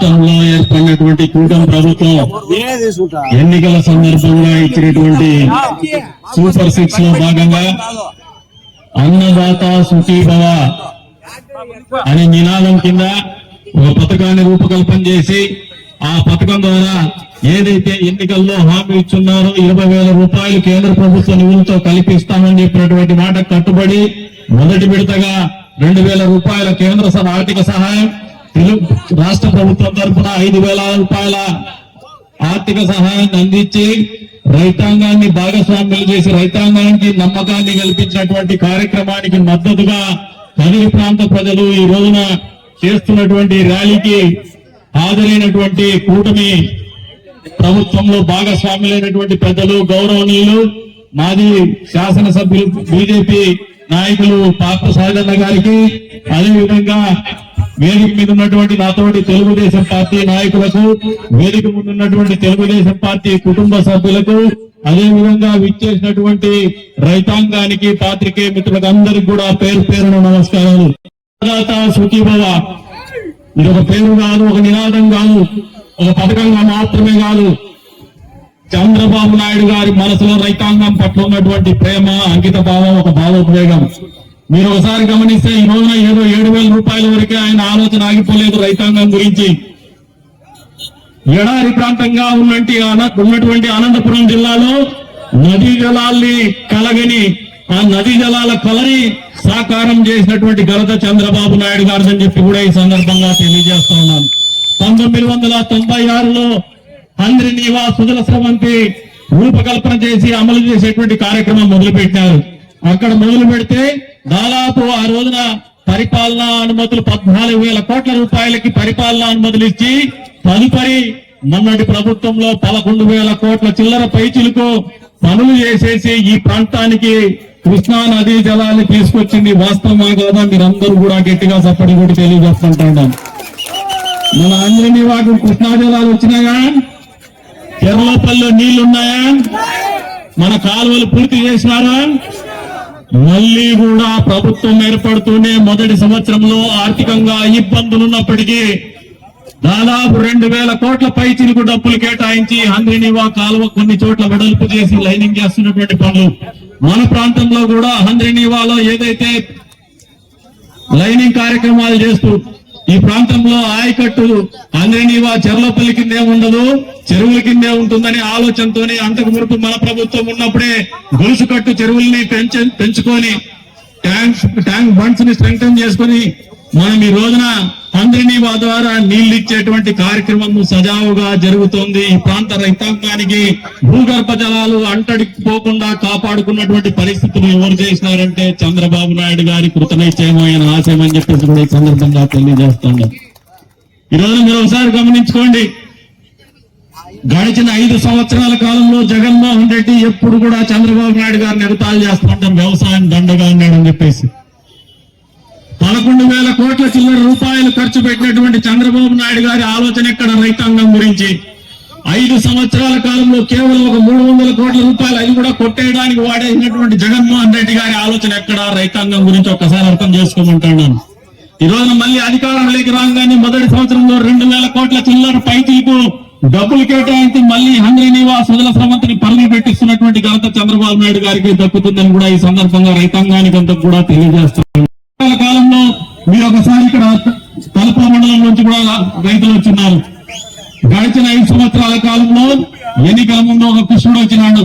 రాష్ట్రంలో ఏర్పడినటువంటి కూటమి ప్రభుత్వం ఎన్నికల సందర్భంగా ఇచ్చినటువంటి సూపర్ సిక్స్లో భాగంగా అన్నదాత సుఖీభవ అనే నినాదం కింద ఒక పథకాన్ని రూపకల్పన చేసి ఆ పథకం ద్వారా ఏదైతే ఎన్నికల్లో హామీ ఇచ్చున్నారో ఇరవై వేల రూపాయలు కేంద్ర ప్రభుత్వ నిధులతో కల్పిస్తామని చెప్పినటువంటి మాట కట్టుబడి మొదటి విడతగా రెండు వేల రూపాయల కేంద్ర ఆర్థిక సహాయం రాష్ట్ర ప్రభుత్వం తరఫున ఐదు వేల రూపాయల ఆర్థిక సహాయాన్ని అందించి రైతాంగాన్ని భాగస్వామ్యం చేసి రైతాంగానికి నమ్మకాన్ని కల్పించినటువంటి కార్యక్రమానికి మద్దతుగా కదిరి ప్రాంత ప్రజలు ఈ రోజున చేస్తున్నటువంటి ర్యాలీకి హాజరైనటువంటి కూటమి ప్రభుత్వంలో భాగస్వాములైనటువంటి పెద్దలు గౌరవనీయులు మాజీ శాసనసభ్యులు బీజేపీ నాయకులు పాప సాగన్న గారికి అదేవిధంగా వేదిక మీద ఉన్నటువంటి నాతోటి తెలుగుదేశం పార్టీ నాయకులకు వేదిక ముందు ఉన్నటువంటి తెలుగుదేశం పార్టీ కుటుంబ సభ్యులకు అదే విధంగా విచ్చేసినటువంటి రైతాంగానికి పాత్రికేయ మిత్రులకు అందరికి కూడా పేరు పేరున నమస్కారాలు. సుఖీభవ. ఇది ఒక పేరు కాదు ఒక నినాదం కాదు ఒక పథకంగా మాత్రమే కాదు. చంద్రబాబు నాయుడు గారి మనసులో రైతాంగం పట్ల ఉన్నటువంటి ప్రేమ అంకిత భావం ఒక భావోద్వేగం. మీరు ఒకసారి గమనిస్తే ఈ రోజున ఏదో ఏడు వేల రూపాయల వరకే ఆయన ఆలోచన ఆగిపోలేదు రైతాంగం గురించి. ఎడారి ప్రాంతంగా ఉన్నటువంటి ఉన్నటువంటి అనంతపురం జిల్లాలో నదీ జలాల్ని కలగని ఆ నదీ జలాల కలని సాకారం చేసినటువంటి ఘనత చంద్రబాబు నాయుడు గారిదని చెప్పి కూడా ఈ సందర్భంగా తెలియజేస్తా ఉన్నాను. పంతొమ్మిది వందల తొంభై ఆరులో హంద్రి నీవా సుజల స్రవంతి రూపకల్పన చేసి అమలు చేసేటువంటి కార్యక్రమం మొదలుపెట్టారు. అక్కడ మొదలు పెడితే దాదాపు ఆ రోజున పరిపాలనా అనుమతులు పద్నాలుగు వేల కోట్ల రూపాయలకి పరిపాలనా అనుమతులు ఇచ్చి తదుపరి మొన్నటి ప్రభుత్వంలో పదకొండు వేల కోట్ల చిల్లర పైచులకు పనులు చేసేసి ఈ ప్రాంతానికి కృష్ణా నదీ జలాన్ని తీసుకొచ్చింది వాస్తవమే కదా? మీరందరూ కూడా గట్టిగా సప్పటి కూడా తెలియజేస్తుంటాం మన అందరినీ వాటి కృష్ణా జలాలు వచ్చినాయా? చెర్లపల్లిలో నీళ్ళున్నాయా? మన కాలువలు పూర్తి చేసినారా? మళ్ళీ కూడా ప్రభుత్వం ఏర్పడుతూనే మొదటి సంవత్సరంలో ఆర్థికంగా ఇబ్బందులు ఉన్నప్పటికీ దాదాపు రెండు వేల కోట్ల పై చిరుకు డబ్బులు కేటాయించి హంద్రినివా కాలువ కొన్ని చోట్ల వెడల్పు చేసి లైనింగ్ చేస్తున్నటువంటి పనులు. మన ప్రాంతంలో కూడా హంద్రినివాలో ఏదైతే లైనింగ్ కార్యక్రమాలు చేస్తూ ఈ ప్రాంతంలో ఆయకట్టు అంద్రనీవా చెర్లపల్లి కిందే ఉండదు చెరువుల కిందే ఉంటుందని ఆలోచనతోనే అంతకు మునుపు మన ప్రభుత్వం ఉన్నప్పుడే గొలుసు కట్టు చెరువుల్ని పెంచ పెంచుకొని ట్యాంక్ ట్యాంక్ బండ్స్ని స్ట్రెంగ్ చేసుకొని మనం ఈ రోజున అంద్రనీవా ద్వారా నీళ్ళు ఇచ్చేటువంటి కార్యక్రమం సజావుగా జరుగుతోంది. ఈ ప్రాంత రైతాంగానికి భూగర్భ జలాలు అంటడిపోకుండా కాపాడుకున్నటువంటి పరిస్థితులు ఎవరు చేసినారంటే చంద్రబాబు నాయుడు గారి కృతనిశ్చయమైన ఆశయం అని చెప్పేసి ఈ సందర్భంగా తెలియజేస్తాను. ఈ రోజు మీరు ఒకసారి గమనించుకోండి. గడిచిన ఐదు సంవత్సరాల కాలంలో జగన్మోహన్ రెడ్డి ఎప్పుడు కూడా చంద్రబాబు నాయుడు గారిని ఎగతాలు చేస్తుంటాం వ్యవసాయం దండగా ఉన్నాడని చెప్పేసి. పదకొండు వేల కోట్ల చిల్లర రూపాయలు ఖర్చు పెట్టినటువంటి చంద్రబాబు నాయుడు గారి ఆలోచన ఎక్కడ? రైతాంగం గురించి. ఐదు సంవత్సరాల కాలంలో కేవలం ఒక మూడు వందల కోట్ల రూపాయలు అది కూడా కొట్టేయడానికి వాడేసినటువంటి జగన్మోహన్ రెడ్డి గారి ఆలోచన ఎక్కడ? రైతాంగం గురించి ఒక్కసారి అర్థం చేసుకోమంటున్నాను. ఈ రోజున మళ్ళీ అధికారంలోకి రాగానే మొదటి సంవత్సరంలో రెండు వేల కోట్ల చిల్లర పైతీకు డబ్బులు కేటాయించి మళ్ళీ హంగ్రీ నివాస్ సుజల సమంతిని పనులు పెట్టిస్తున్నటువంటి ఘనత చంద్రబాబు నాయుడు గారికి దక్కుతుందని కూడా ఈ సందర్భంగా రైతాంగానికి అంతా కూడా తెలియజేస్తున్నారు కాలంలో మీరు ఒకసారి ఇక్కడ తలుపుల మండలం నుంచి కూడా రైతులు వచ్చినారు. గడిచిన ఐదు సంవత్సరాల కాలంలో ఎన్నికల ముందు ఒక కృష్ణుడు వచ్చినాడు?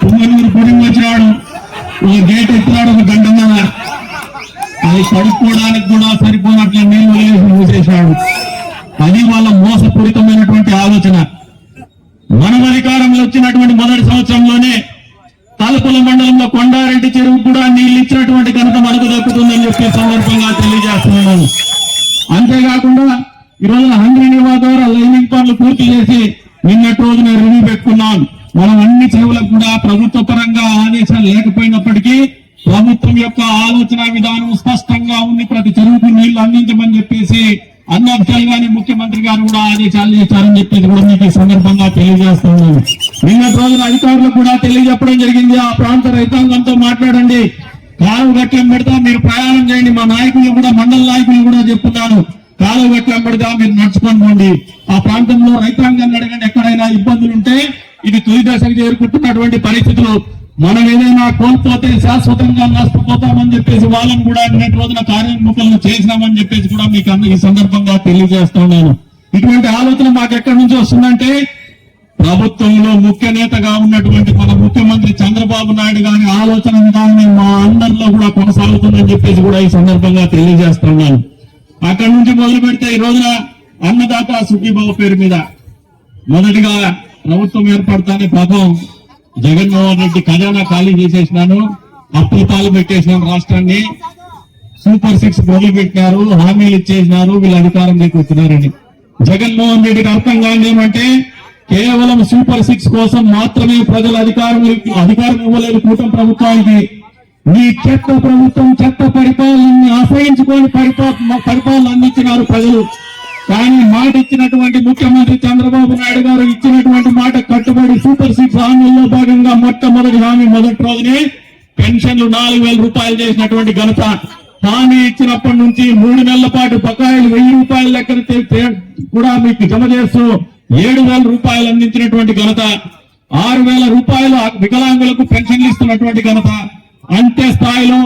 పుంగనూరు పుడింగ్ వచ్చినాడు. ఒక గేట్ ఎత్తినాడు ఒక గంటన్నర అది కడుక్కోవడానికి కూడా సరిపోనట్లు నీళ్ళు వదిలేసి మూసేశాడు. అది వాళ్ళ మోసపూరితమైనటువంటి ఆలోచన. మనం అధికారంలో వచ్చినటువంటి మొదటి సంవత్సరంలోనే తలుపుల మండలంలో కొండారెడ్డి చెరువు కూడా నీళ్ళు ఇచ్చినటువంటి ఘనత మనకు దక్కుతుందని చెప్పే సందర్భంగా తెలియజేస్తున్నాను. అంతేకాకుండా ఈ రోజున హంగ్రీ నివా ద్వారా లైనింగ్ పనులు పూర్తి చేసి నిన్నటి రోజున రివ్యూ పెట్టుకున్నాం. మనం అన్ని చెరువులకు కూడా ప్రభుత్వ పరంగా ఆదేశాలు లేకపోయినప్పటికీ ప్రభుత్వం యొక్క ఆలోచన విధానం స్పష్టంగా ఉంది. ప్రతి చెరువుకు నీళ్ళు అందించమని చెప్పేసి అన్ని అంశాలుగానే ముఖ్యమంత్రి గారు కూడా ఆదేశాలు చేశారని చెప్పేసి కూడా మీకు ఈ సందర్భంగా తెలియజేస్తున్నాను. నిన్నటి రోజున అధికారులు కూడా తెలియజెప్పడం జరిగింది. ఆ ప్రాంత రైతాంగంతో మాట్లాడండి. కాలువ గట్లం పెడతా మీరు ప్రయాణం చేయండి. మా నాయకులు కూడా మండల నాయకులు కూడా చెప్తున్నాను కాలువగట్ల పెడతా మీరు నడుచుకొని పోండి. ఆ ప్రాంతంలో రైతాంగాన్ని అడగండి. ఎక్కడైనా ఇబ్బందులు ఉంటే ఇది తుది దశకు చేరుకుంటున్నటువంటి పరిస్థితులు. మనం ఏదైనా కోల్పోతే శాశ్వతంగా నష్టపోతామని చెప్పేసి వాళ్ళని కూడా నిన్నటి రోజున కార్యోన్ముఖులను చేసినామని చెప్పేసి కూడా మీకు ఈ సందర్భంగా తెలియజేస్తున్నాను ఇటువంటి ఆలోచన మాకు ఎక్కడి నుంచి వస్తుందంటే ప్రభుత్వంలో ముఖ్య నేతగా ఉన్నటువంటి మన ముఖ్యమంత్రి చంద్రబాబు నాయుడు గారి ఆలోచన విధానం మా అందరిలో కూడా కొనసాగుతుందని చెప్పేసి కూడా ఈ సందర్భంగా తెలియజేస్తున్నాను. అక్కడి నుంచి మొదలు పెడితే ఈ రోజున అన్నదాత సుఖీబాబు పేరు మీద మొదటిగా ప్రభుత్వం ఏర్పడతానే పాపం జగన్మోహన్ రెడ్డి ఖజానా ఖాళీ చేసేసినాను. అప్పుల పాలు పెట్టేసినాను రాష్ట్రాన్ని. సూపర్ సిక్స్ మొదలు పెట్టినారు. హామీలు ఇచ్చేసినారు. వీళ్ళు అధికారంలోకి వచ్చినారని జగన్మోహన్ రెడ్డికి అర్థం కానీ ఏమంటే కేవలం సూపర్ సిక్స్ కోసం మాత్రమే ప్రజలు అధికారం అధికారం ఇవ్వలేదు కూటమి ప్రభుత్వానికి మీ చెత్త ప్రభుత్వం చెత్త పరిపాలనని ఆశ్రయించుకొని పరిపా పరిపాలన అందించినారు ప్రజలు. కానీ మాట ఇచ్చినటువంటి ముఖ్యమంత్రి చంద్రబాబు నాయుడు గారు ఇచ్చినటువంటి మాట కట్టుబడి సూపర్ సిక్స్ హామీల్లో భాగంగా మొట్టమొదటి హామీ మొదటి రోజునే పెన్షన్లు నాలుగు వేల రూపాయలు చేసినటువంటి ఘనత. హామీ ఇచ్చినప్పటి నుంచి మూడు నెలల పాటు బకాయిలు వెయ్యి రూపాయల లెక్కన కూడా మీకు జమ చేస్తూ ఏడు వేల రూపాయలు అందించినటువంటి ఘనత ఆరు వేల రూపాయలు వికలాంగులకు పెన్షన్లు ఇస్తున్నటువంటి ఘనత. అంతే స్థాయిలో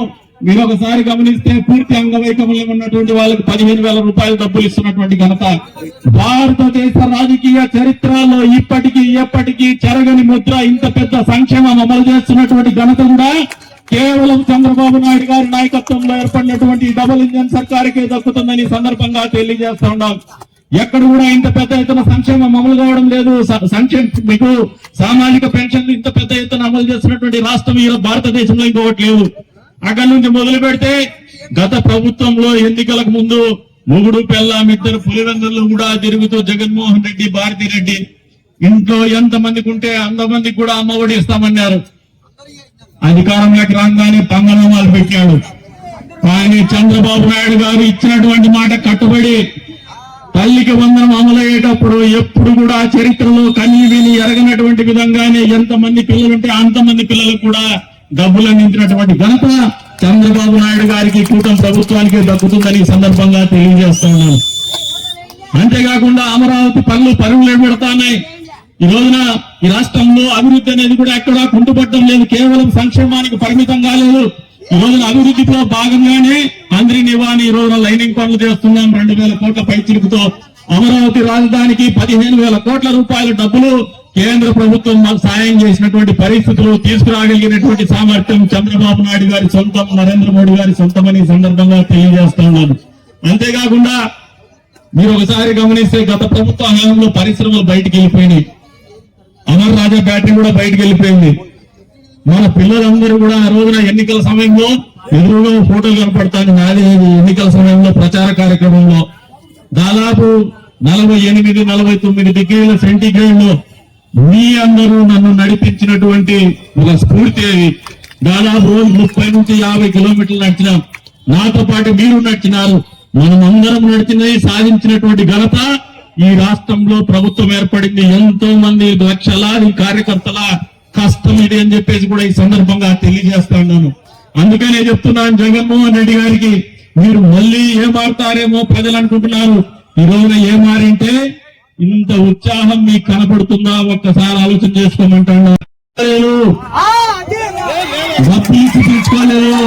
మీరు ఒకసారి గమనిస్తే పూర్తి అంగవైకల్యం ఉన్నటువంటి వాళ్ళకి పదిహేను వేల రూపాయలు డబ్బులు ఇస్తున్నటువంటి ఘనత. భారతదేశ రాజకీయ చరిత్రలో ఇప్పటికీ ఎప్పటికీ చెరగని ముద్ర ఇంత పెద్ద సంక్షేమం అమలు చేస్తున్నటువంటి ఘనత కూడా కేవలం చంద్రబాబు నాయుడు గారి నాయకత్వంలో ఏర్పడినటువంటి డబుల్ ఇంజన్ సర్కారుకే దక్కుతుందని సందర్భంగా తెలియజేస్తా ఉన్నాం. ఎక్కడ కూడా ఇంత పెద్ద ఎత్తున సంక్షేమం అమలు కావడం లేదు. సంక్షేమ మీకు సామాజిక పెన్షన్లు ఇంత పెద్ద ఎత్తున అమలు చేస్తున్నటువంటి రాష్ట్రం ఈ భారతదేశంలో ఇంకొకటి లేదు. అక్కడి నుంచి మొదలు పెడితే గత ప్రభుత్వంలో ఎన్నికలకు ముందు మొగుడు పెళ్ళాం ఇద్దరు పులివెందులు కూడా తిరుగుతూ జగన్మోహన్ రెడ్డి భారతి రెడ్డి ఇంట్లో ఎంత మందికి ఉంటే అంతమందికి కూడా అమ్మఒడి ఇస్తామన్నారు. అధికారంలోకి రాగానే పంగనామాలు పెట్టాడు. కానీ చంద్రబాబు నాయుడు గారు ఇచ్చినటువంటి మాట కట్టుబడి తల్లికి వందనం అమలయ్యేటప్పుడు ఎప్పుడు కూడా చరిత్రలో కన్ని విని ఎరగనటువంటి విధంగానే ఎంతమంది పిల్లలుంటే అంతమంది పిల్లలకు కూడా డబ్బులు అందించినటువంటి ఘనత చంద్రబాబు నాయుడు గారికి కూటమి ప్రభుత్వానికి దక్కుతుందని ఈ సందర్భంగా తెలియజేస్తున్నాను అంతేకాకుండా అమరావతి పనులు పరుగులు పెడతాన్నాయి ఈ రోజున ఈ రాష్ట్రంలో అభివృద్ధి అనేది కూడా ఎక్కడా కుంటుపట్టడం లేదు. కేవలం సంక్షేమానికి పరిమితం కాలేదు. ఈ రోజున అభివృద్ధిలో భాగంగానే అందరి నివాని ఈ రోజున లైనింగ్ పనులు చేస్తున్నాం. రెండు వేల కోట్ల పైచిలుపుతో అమరావతి రాజధానికి పదిహేను వేల కోట్ల రూపాయల డబ్బులు కేంద్ర ప్రభుత్వం మాకు సాయం చేసినటువంటి పరిస్థితులు తీసుకురాగలిగినటువంటి సామర్థ్యం చంద్రబాబు నాయుడు గారి సొంతం నరేంద్ర మోడీ గారి సొంతమని సందర్భంగా తెలియజేస్తున్నాను. అంతేకాకుండా మీరు ఒకసారి గమనిస్తే గత ప్రభుత్వ హయాంలో పరిశ్రమలు బయటికి వెళ్ళిపోయినాయి. అమర్ రాజా బ్యాటరీ కూడా బయటికి వెళ్ళిపోయింది. మన పిల్లలందరూ కూడా ఆ రోజున ఎన్నికల సమయంలో ఎదురుగా ఫోటోలు కనపడతాను. నాది ఎన్నికల సమయంలో ప్రచార కార్యక్రమంలో దాదాపు నలభై ఎనిమిది నలభై తొమ్మిది డిగ్రీల సెంటీగ్రేడ్ మీ అందరూ నన్ను నడిపించినటువంటి ఒక స్ఫూర్తి అది. దాదాపు రోజు ముప్పై నుంచి యాభై కిలోమీటర్లు నడిచినాం. నాతో పాటు మీరు నడిచినారు. మనం అందరం నడిచినది సాధించినటువంటి ఘనత ఈ రాష్ట్రంలో ప్రభుత్వం ఏర్పడింది. ఎంతో మంది లక్షలాది కార్యకర్తల కష్టం ఇది అని చెప్పేసి కూడా ఈ సందర్భంగా తెలియజేస్తాను అందుకనే చెప్తున్నాను జగన్మోహన్ రెడ్డి గారికి మీరు మళ్ళీ ఏ మారుతారేమో ప్రజలు అనుకుంటున్నారు. ఈ రోజున ఏ మారింటే ఇంత ఉత్సాహం మీకు కనపడుతుందా? ఒక్కసారి ఆలోచన చేసుకోమంటాను. లేదు. తీసుకోలేదు.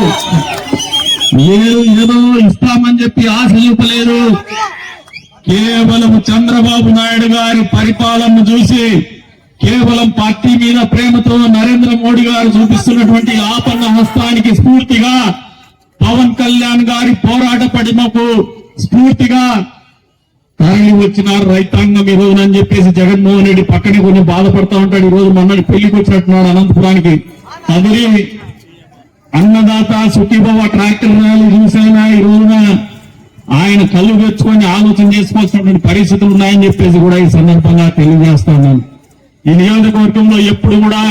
లేదు ఏదో ఇస్తామని చెప్పి ఆశ చూపలేదు కేవలం చంద్రబాబు నాయుడు గారి పరిపాలన చూసి కేవలం పార్టీ మీద ప్రేమతో నరేంద్ర మోడీ గారు చూపిస్తున్నటువంటి ఆపన్న హస్తానికి స్ఫూర్తిగా పవన్ కళ్యాణ్ గారి పోరాట పడిమకు స్ఫూర్తిగా తరలి వచ్చిన రైతాంగం ఈ అని చెప్పేసి జగన్మోహన్ రెడ్డి పక్కనే కొంచెం బాధపడతా ఉంటాడు. ఈ రోజు మొన్నటి పెళ్ళికి వచ్చినట్టున్నాడు అనంతపురానికి. కదిరి అన్నదాత సుఖీభవ ట్రాక్టర్ ర్యాలీ చూసైనా ఈ రోజున? ఆయన కళ్ళు తెచ్చుకొని ఆలోచన చేసుకోవాల్సినటువంటి పరిస్థితులు ఉన్నాయని చెప్పేసి కూడా ఈ సందర్భంగా తెలియజేస్తాను ఈ నియోజకవర్గంలో ఎప్పుడు కూడా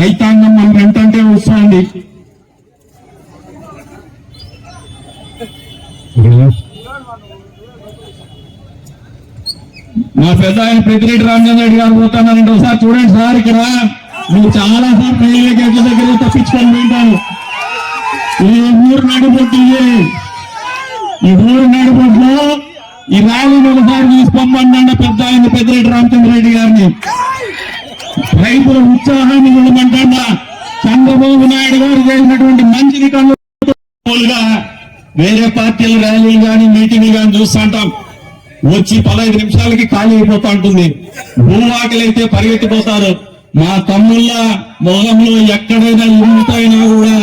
రైతాంగం మనం ఎంతంటే వస్తుంది. మా పెద్ద ఆయన పెద్దిరెడ్డి రామచంద్ర రెడ్డి గారు పోతున్నారంటే ఒకసారి చూడండి సార్ ఇక్కడ. నువ్వు చాలా సార్ పెళ్ళి గేట్ల దగ్గర తప్పించుకొని వింటాను ఈ ఊరు నడిపొట్టు ఈ ఊరు నడిపొట్లో ఈ ర్యాలీని ఒకసారి తీసుకోమండి పెద్ద ఆయన పెద్దిరెడ్డి రామచంద్రరెడ్డి గారిని. రైతుల ఉత్సాహాన్ని ఉండమంటా చంద్రబాబు నాయుడు గారు చేసినటువంటి మంచిని కళ్ళు వేరే పార్టీల ర్యాలీలు కానీ మీటింగ్ కానీ చూస్తుంటాం. వచ్చి పదహైదు నిమిషాలకి ఖాళీ అయిపోతా ఉంటుంది. భూవాకిలు అయితే పరిగెత్తిపోతారు. మా తమ్ముళ్ళ మొగంలో ఎక్కడైనా ఇరుగుతాయినా కూడా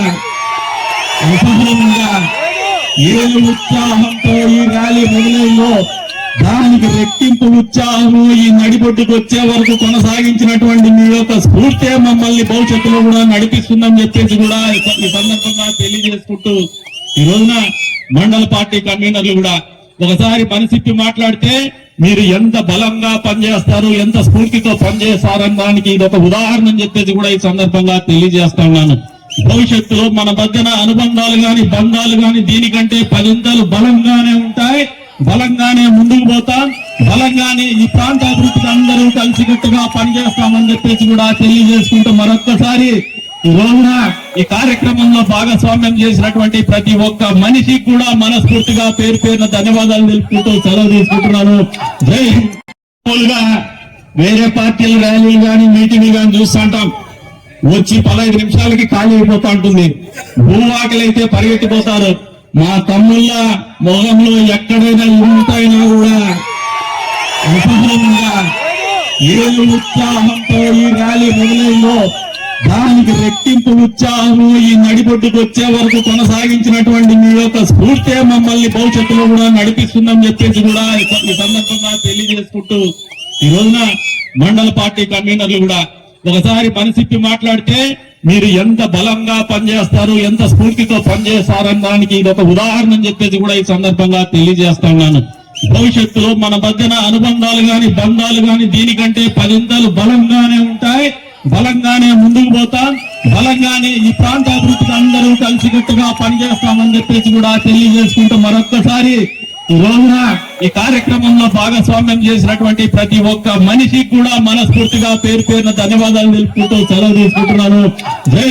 విఫలంగా ఏ ఉత్సాహంతో ఈ ర్యాలీ మొదలు దానికి రెట్టింపు ఉత్సాహము ఈ నడిబొడ్డుకు వచ్చే వరకు కొనసాగించినటువంటి మీ యొక్క స్ఫూర్తే మమ్మల్ని భవిష్యత్తులో కూడా నడిపిస్తుందని చెప్పేసి కూడా ఈ సందర్భంగా తెలియజేసుకుంటూ ఈ రోజున మండల పార్టీ కన్వీనర్లు కూడా ఒకసారి మనసిప్పి మాట్లాడితే మీరు ఎంత బలంగా పనిచేస్తారు ఎంత స్ఫూర్తితో పనిచేస్తారని దానికి ఇది ఒక ఉదాహరణ అని చెప్పేసి కూడా ఈ సందర్భంగా తెలియజేస్తున్నాను భవిష్యత్తులో మన మధ్యన అనుబంధాలు గాని బంధాలు గాని దీనికంటే పదింతలు బలంగానే ఉంటాయి. బలంగానే ముందుకు పోతాం బలంగానే ఈ ప్రాంత అభివృద్ధికి అందరూ కలిసికట్టుగా పనిచేస్తామని చెప్పేసి కూడా తెలియజేసుకుంటూ మరొక్కసారి ఈ రోజున ఈ కార్యక్రమంలో భాగస్వామ్యం చేసినటువంటి ప్రతి ఒక్క మనిషికి కూడా మనస్ఫూర్తిగా పేరు పేరున ధన్యవాదాలు తెలుపుకుంటూ సెలవు తీసుకుంటున్నాను. జై వేరే పార్టీల ర్యాలీలు కానీ మీటింగ్లు కానీ చూస్తుంటాం. వచ్చి పదహైదు నిమిషాలకి ఖాళీ అయిపోతా ఉంటుంది. భూవాకిలు అయితే పరిగెత్తిపోతారు. మా తమ్ముళ్ళ మొగంలో ఎక్కడైనా ఇరుగుతాయినా కూడా విఫలంగా ఏ ఉత్సాహంతో ఈ ర్యాలీ మొదలైందో దానికి రెట్టింపు ఉత్సాహము ఈ నడిబొడ్డుకు వచ్చే వరకు కొనసాగించినటువంటి మీ యొక్క స్ఫూర్తే మమ్మల్ని భవిష్యత్తులో కూడా నడిపిస్తుందని చెప్పేసి కూడా ఈ సందర్భంగా తెలియజేసుకుంటూ ఈ రోజున మండల పార్టీ కన్వీనర్లు కూడా ఒకసారి పనిసిప్పి మాట్లాడితే మీరు ఎంత బలంగా పనిచేస్తారు ఎంత స్ఫూర్తితో పనిచేస్తారన్న దానికి ఇది ఒక ఉదాహరణ అని చెప్పేసి కూడా ఈ సందర్భంగా తెలియజేస్తున్నాను. భవిష్యత్తులో మన మధ్యన అనుబంధాలు గాని బంధాలు గాని దీనికంటే పదింతలు బలంగానే ఉంటాయి బలంగానే ముందుకు పోతాం బలంగానే ఈ ప్రాంత అభివృద్ధికి అందరూ కలిసికట్టుగా పనిచేస్తామని చెప్పేసి కూడా తెలియజేసుకుంటూ మరొక్కసారి ఈ రోజున ఈ కార్యక్రమంలో భాగస్వామ్యం చేసినటువంటి ప్రతి ఒక్క మనిషికి కూడా మనస్ఫూర్తిగా పేరు పేరున ధన్యవాదాలు తెలుపుకుంటూ సెలవు తీసుకుంటున్నాను. జై